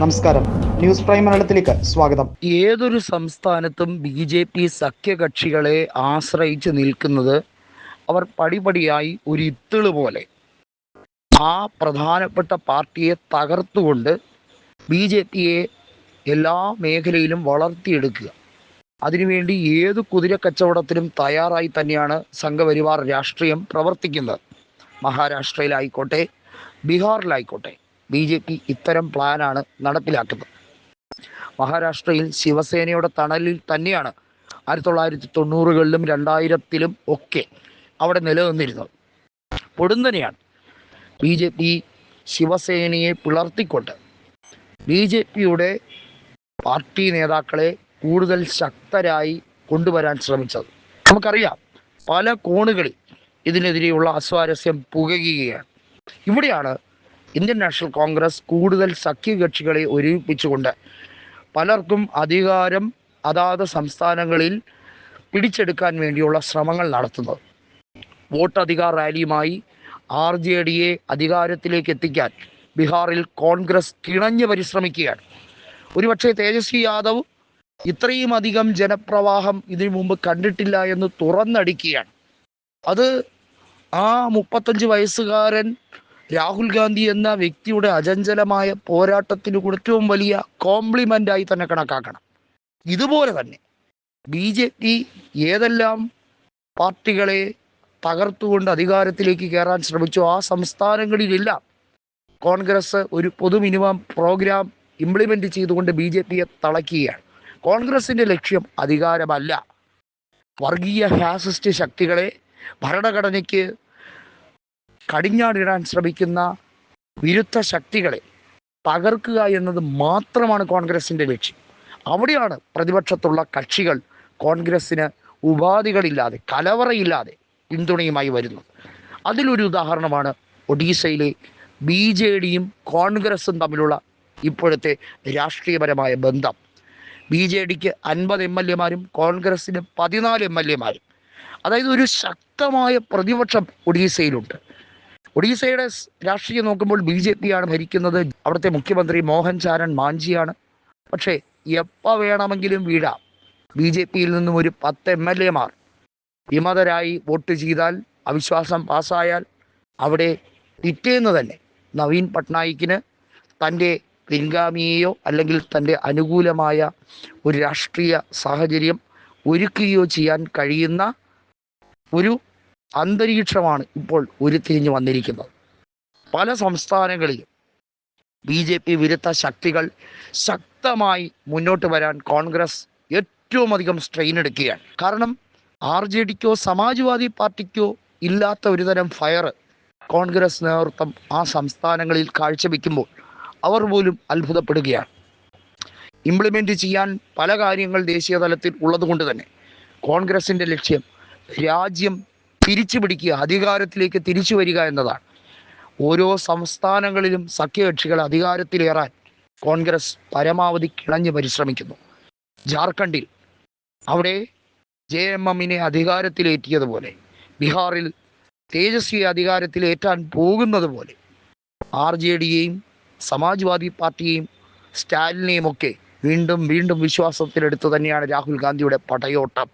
നമസ്കാരം. News prime മലയാളത്തിലേക്ക് സ്വാഗതം. ഏതൊരു സംസ്ഥാനത്തും ബി ജെ പി സഖ്യകക്ഷികളെ ആശ്രയിച്ച് നിൽക്കുന്നത് അവർ പടിപടിയായി ഒരു ഇത്തിൾ പോലെ. ആ പ്രധാനപ്പെട്ട പാർട്ടിയെ തകർത്തുകൊണ്ട് ബി ജെ പിയെ എല്ലാ മേഖലയിലും വളർത്തിയെടുക്കുക. അതിനുവേണ്ടി ഏത് കുതിര കച്ചവടത്തിനും തയ്യാറായി തന്നെയാണ് സംഘപരിവാർ രാഷ്ട്രീയം പ്രവർത്തിക്കുന്നത്. മഹാരാഷ്ട്രയിലായിക്കോട്ടെ ബീഹാറിലായിക്കോട്ടെ ബി ജെ പി ഇത്തരം പ്ലാനാണ് നടപ്പിലാക്കുന്നത്. മഹാരാഷ്ട്രയിൽ ശിവസേനയുടെ തണലിൽ തന്നെയാണ് ആയിരത്തി തൊള്ളായിരത്തി തൊണ്ണൂറുകളിലും രണ്ടായിരത്തിലും ഒക്കെ അവിടെ നിലനിന്നിരുന്നത്. പൊടുന്നനെയാണ് ബി ജെ പി ശിവസേനയെ പിളർത്തിക്കൊണ്ട് ബി ജെ പിയുടെ പാർട്ടി നേതാക്കളെ കൂടുതൽ ശക്തരായി കൊണ്ടുവരാൻ ശ്രമിച്ചത്. നമുക്കറിയാം പല കോണുകളിൽ ഇതിനെതിരെയുള്ള അസ്വാരസ്യം പുകയുകയാണ്. ഇവിടെയാണ് ഇന്ത്യൻ നാഷണൽ കോൺഗ്രസ് കൂടുതൽ സഖ്യകക്ഷികളെ ഒരുമിപ്പിച്ചുകൊണ്ട് പലർക്കും അധികാരം അതാത് സംസ്ഥാനങ്ങളിൽ പിടിച്ചെടുക്കാൻ വേണ്ടിയുള്ള ശ്രമങ്ങൾ നടത്തുന്നത്. വോട്ടധികാർ റാലിയുമായി ആർ ജെ ഡിയെ അധികാരത്തിലേക്ക് എത്തിക്കാൻ ബീഹാറിൽ കോൺഗ്രസ് കിണഞ്ഞ് പരിശ്രമിക്കുകയാണ്. ഒരുപക്ഷെ തേജസ്വി യാദവ് ഇത്രയും അധികം ജനപ്രവാഹം ഇതിനു മുമ്പ് കണ്ടിട്ടില്ല എന്ന് തുറന്നടിക്കുകയാണ്. അത് ആ മുപ്പത്തഞ്ച് വയസ്സുകാരൻ രാഹുൽ ഗാന്ധി എന്ന വ്യക്തിയുടെ അചഞ്ചലമായ പോരാട്ടത്തിന് ഏറ്റവും വലിയ കോംപ്ലിമെന്റ് ആയി തന്നെ കണക്കാക്കണം. ഇതുപോലെ തന്നെ ബി ജെ പി ഏതെല്ലാം പാർട്ടികളെ തകർത്തുകൊണ്ട് അധികാരത്തിലേക്ക് കയറാൻ ശ്രമിച്ചു ആ സംസ്ഥാനങ്ങളിലെല്ലാം കോൺഗ്രസ് ഒരു പൊതു മിനിമം പ്രോഗ്രാം ഇംപ്ലിമെന്റ് ചെയ്തുകൊണ്ട് ബി ജെ പിയെ തളയ്ക്കുകയാണ്. കോൺഗ്രസിന്റെ ലക്ഷ്യം അധികാരമല്ല. വർഗീയ ഫാസിസ്റ്റ് ശക്തികളെ ഭരണഘടനയ്ക്ക് കടിഞ്ഞാടിടാൻ ശ്രമിക്കുന്ന വിരുദ്ധ ശക്തികളെ തകർക്കുക എന്നത് മാത്രമാണ് കോൺഗ്രസിന്റെ ലക്ഷ്യം. അവിടെയാണ് പ്രതിപക്ഷത്തുള്ള കക്ഷികൾ കോൺഗ്രസ്സിന് ഉപാധികളില്ലാതെ കലവറയില്ലാതെ പിന്തുണയുമായി വരുന്നത്. അതിലൊരു ഉദാഹരണമാണ് ഒഡീഷയിലെ ബി ജെ ഡിയും കോൺഗ്രസും തമ്മിലുള്ള ഇപ്പോഴത്തെ രാഷ്ട്രീയപരമായ ബന്ധം. ബി ജെ ഡിക്ക് അൻപത് എം എൽ എമാരും കോൺഗ്രസ്സിന് പതിനാല് എം എൽ എമാരും. അതായത് ഒരു ശക്തമായ പ്രതിപക്ഷം ഒഡീസയിലുണ്ട് ഒഡീസയുടെ രാഷ്ട്രീയം നോക്കുമ്പോൾ ബി ജെ പി ആണ് ഭരിക്കുന്നത്. അവിടുത്തെ മുഖ്യമന്ത്രി മോഹൻ ചാരൻ മാഞ്ചിയാണ്. പക്ഷേ എപ്പോൾ വേണമെങ്കിലും വീഴാം ബി ജെ പിയിൽ നിന്നും ഒരു പത്ത് എം എൽ എമാർ വിമതരായി വോട്ട് ചെയ്താൽ അവിശ്വാസം പാസ്സായാൽ അവിടെ പിറ്റേന്ന് തന്നെ നവീൻ പട്നായിക്കിന് തന്റെ പിൻഗാമിയെയോ അല്ലെങ്കിൽ തന്റെ അനുകൂലമായ ഒരു രാഷ്ട്രീയ സാഹചര്യം ഒരുക്കുകയോ ചെയ്യാൻ കഴിയുന്ന ഒരു അന്തരീക്ഷമാണ് ഇപ്പോൾ ഉരുത്തിരിഞ്ഞു വന്നിരിക്കുന്നത്. പല സംസ്ഥാനങ്ങളിലും ബി ജെ പി വിരുദ്ധ ശക്തികൾ ശക്തമായി മുന്നോട്ട് വരാൻ കോൺഗ്രസ് ഏറ്റവും അധികം സ്ട്രെയിൻ എടുക്കുകയാണ്. കാരണം ആർ ജെ ഡിക്കോ സമാജ്വാദി പാർട്ടിക്കോ ഇല്ലാത്ത ഒരുതരം ഫയർ കോൺഗ്രസ് നേതൃത്വം ആ സംസ്ഥാനങ്ങളിൽ കാഴ്ചവെക്കുമ്പോൾ അവർ പോലും അത്ഭുതപ്പെടുകയാണ്. ഇംപ്ലിമെന്റ് ചെയ്യാൻ പല കാര്യങ്ങൾ ദേശീയ തലത്തിൽ ഉള്ളതുകൊണ്ട് തന്നെ കോൺഗ്രസിന്റെ ലക്ഷ്യം രാജ്യം തിരിച്ചു പിടിക്കുക അധികാരത്തിലേക്ക് തിരിച്ചു വരിക എന്നതാണ്. ഓരോ സംസ്ഥാനങ്ങളിലും സഖ്യകക്ഷികൾ അധികാരത്തിലേറാൻ കോൺഗ്രസ് പരമാവധി കിളഞ്ഞ് പരിശ്രമിക്കുന്നു. ജാർഖണ്ഡിൽ അവിടെ ജെ എം എമ്മിനെ അധികാരത്തിലേറ്റിയതുപോലെ ബീഹാറിൽ തേജസ്വി അധികാരത്തിലേറ്റാൻ പോകുന്നത് പോലെ ആർ ജെ ഡിയെയും സമാജ്വാദി പാർട്ടിയെയും സ്റ്റാലിനെയും ഒക്കെ വീണ്ടും വീണ്ടും വിശ്വാസത്തിലെടുത്ത് തന്നെയാണ് രാഹുൽ ഗാന്ധിയുടെ പടയോട്ടം.